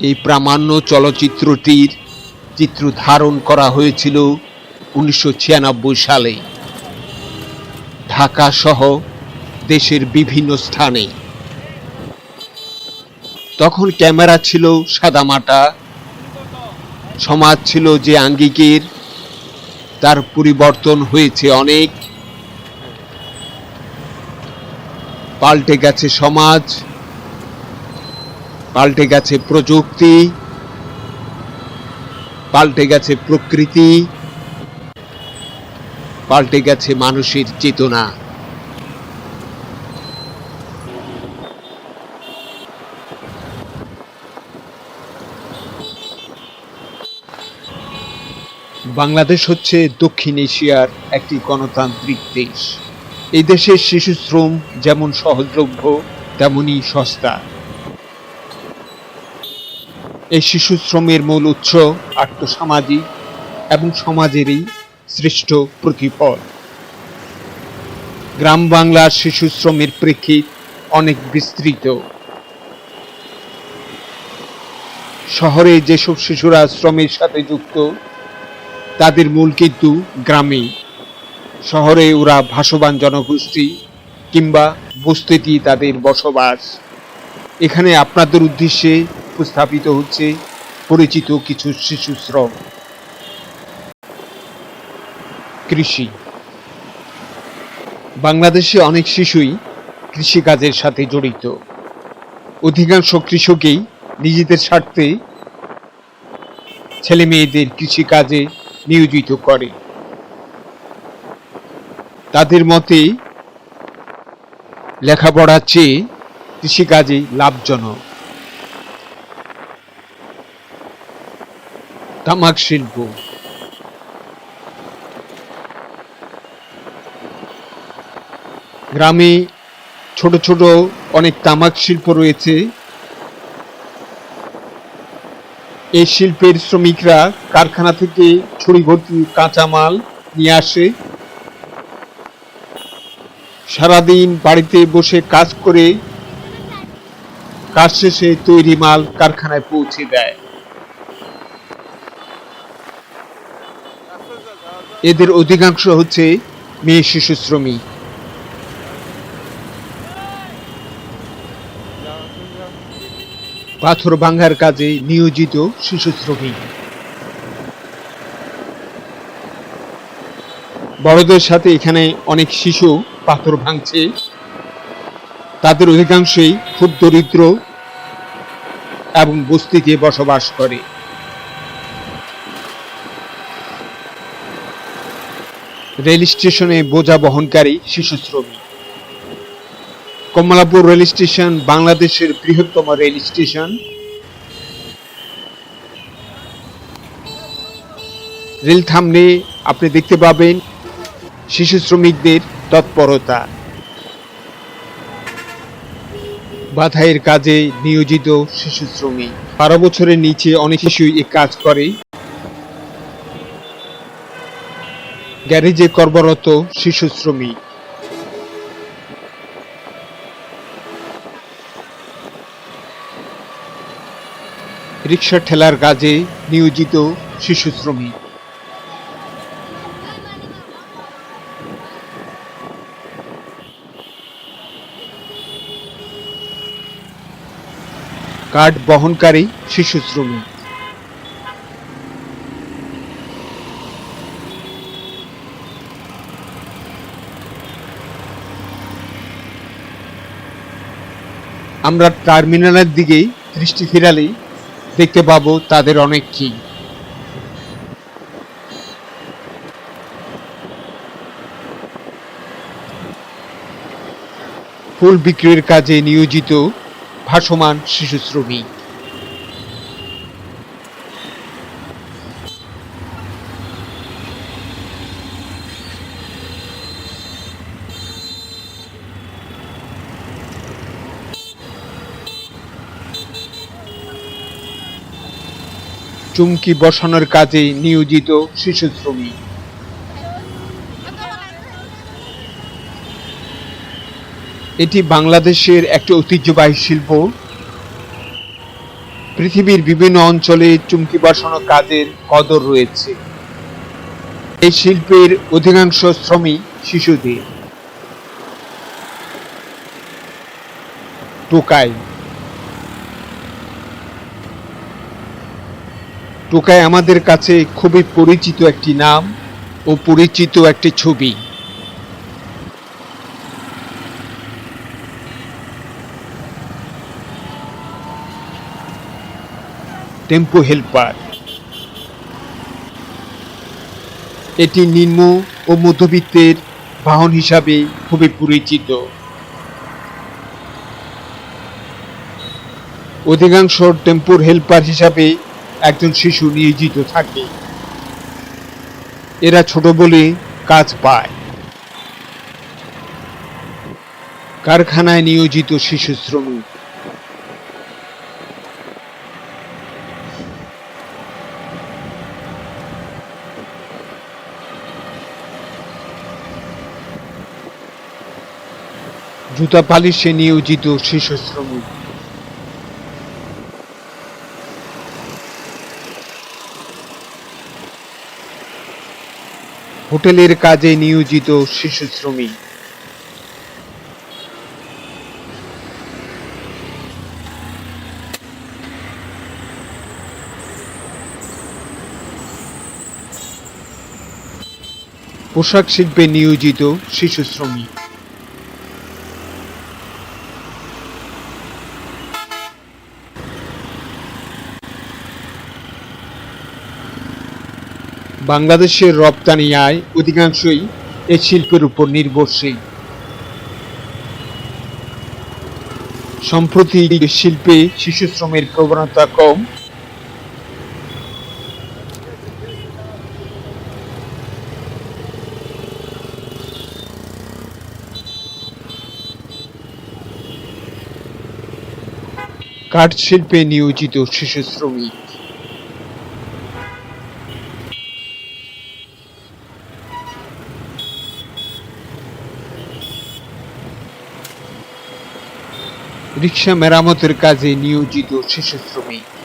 এই প্রামাণ্য চলচ্চিত্রটির চিত্র ধারণ করা হয়েছিল উনিশশো ছিয়ানব্বই সালে। ঢাকা সহ দেশের বিভিন্ন স্থানে। তখন ক্যামেরা ছিল সাদামাটা। সমাজ ছিল যে আঙ্গিকের। তার পরিবর্তন হয়েছে অনেক। পাল্টে গেছে সমাজ। পাল্টে গেছে প্রযুক্তি, পাল্টে গেছে প্রকৃতি, পাল্টে গেছে মানুষের চেতনা। বাংলাদেশ হচ্ছে দক্ষিণ এশিয়ার একটি গণতান্ত্রিক দেশ। এই দেশের শিশু শ্রম যেমন সহজলভ্য, তেমনই সস্তা। এই শিশু শ্রমের মূল উৎস আর্থসামাজিক এবং সমাজেরই সৃষ্ট প্রতিফল। গ্রাম বাংলার শিশু শ্রমের প্রেক্ষিত অনেক বিস্তৃত। শহরে যেসব শিশুরা শ্রমের সাথে যুক্ত, তাদের মূল কিন্তু গ্রামে। শহরে ওরা ভাসবান জনগোষ্ঠী কিংবা বস্তিটি তাদের বসবাস। এখানে আপনাদের উদ্দেশ্যে উপস্থাপিত হচ্ছে পরিচিত কিছু শিশু শ্রম। কৃষি। বাংলাদেশে অনেক শিশুই কৃষিকাজের সাথে জড়িত। অধিকাংশ কৃষকই নিজেদের স্বার্থে ছেলে মেয়েদের কৃষিকাজে নিয়োজিত করে। তাদের মতে লেখাপড়ার চেয়ে কৃষিকাজে লাভজনক। তামাক শিল্প। গ্রামে ছোট ছোট অনেক তামাক শিল্প রয়েছে। এই শিল্পের শ্রমিকরা কারখানা থেকে ছড়ি ভর্তি কাঁচামাল নিয়ে আসে। সারাদিন বাড়িতে বসে কাজ করে, কাজ শেষে তৈরি মাল কারখানায় পৌঁছে দেয়। এদের অধিকাংশ হচ্ছে মেয়ে শিশু শ্রমিক। পাথর ভাঙার কাজে নিয়োজিত শিশু শ্রমিক। বড়দের সাথে এখানে অনেক শিশু পাথর ভাঙছে। তাদের অধিকাংশই খুব দরিদ্র এবং বস্তিতে বসবাস করে। রেল স্টেশনে বোঝা বহনকারী শিশু শ্রমিক। কমলাপুর রেল স্টেশন বাংলাদেশের বৃহত্তম রেল স্টেশন। রেল থামলে আপনি দেখতে পাবেন শিশু শ্রমিকদের তৎপরতা। বাধাইয়ের কাজে নিয়োজিত শিশু শ্রমিক। বারো বছরের নিচে অনেক শিশুই এ কাজ করে। গ্যারেজে কর্মরত শিশু শ্রমিক। রিক্সা ঠেলার কাজে নিয়োজিত শিশু শ্রমিক। কাঠ বহনকারী শিশু শ্রমিক। আমরা টার্মিনালের দিকেই দৃষ্টি ফিরালেই দেখতে পাবো তাদের অনেক কি। ফুল বিক্রির কাজে নিয়োজিত ভাসমান শিশু শ্রমিক চুমকি বসানোর কাজে নিয়োজিত শিশু শ্রমিক। এটি বাংলাদেশের একটি ঐতিহ্যবাহী শিল্প। পৃথিবীর বিভিন্ন অঞ্চলে চুমকি বাসানো কাজের কদর রয়েছে। এই শিল্পের অধিকাংশ শ্রমিক শিশুদের। টোকাই। টোকাই আমাদের কাছে খুবই পরিচিত একটি নাম ও পরিচিত একটি ছবি। Tempo helper. এটি নিম্ন ও মধ্যবিত্তের বাহন হিসাবে খুবই পরিচিত। অধিকাংশ টেম্পোর হেল্পার হিসাবে একজন শিশু নিয়োজিত থাকে এরা ছোট বলে কাজ পায়। কারখানায় নিয়োজিত শিশু শ্রমিক। জুতা পালিশে নিয়োজিত শিশু শ্রমিক। হোটেলের কাজে নিয়োজিত শিশু শ্রমিক। পোশাক শিল্পে নিয়োজিত শিশু শ্রমিক। বাংলাদেশের রপ্তানি আয় অধিকাংশই এই শিল্পের উপর নির্ভরশীল। সম্প্রতি শিল্পে শিশু শ্রমের প্রবণতা কম। কাঠ শিল্পে নিয়োজিত শিশু শ্রমিক। রিক্সা মেরামতের কাজে নিয়োজিত শিশু শ্রমিক।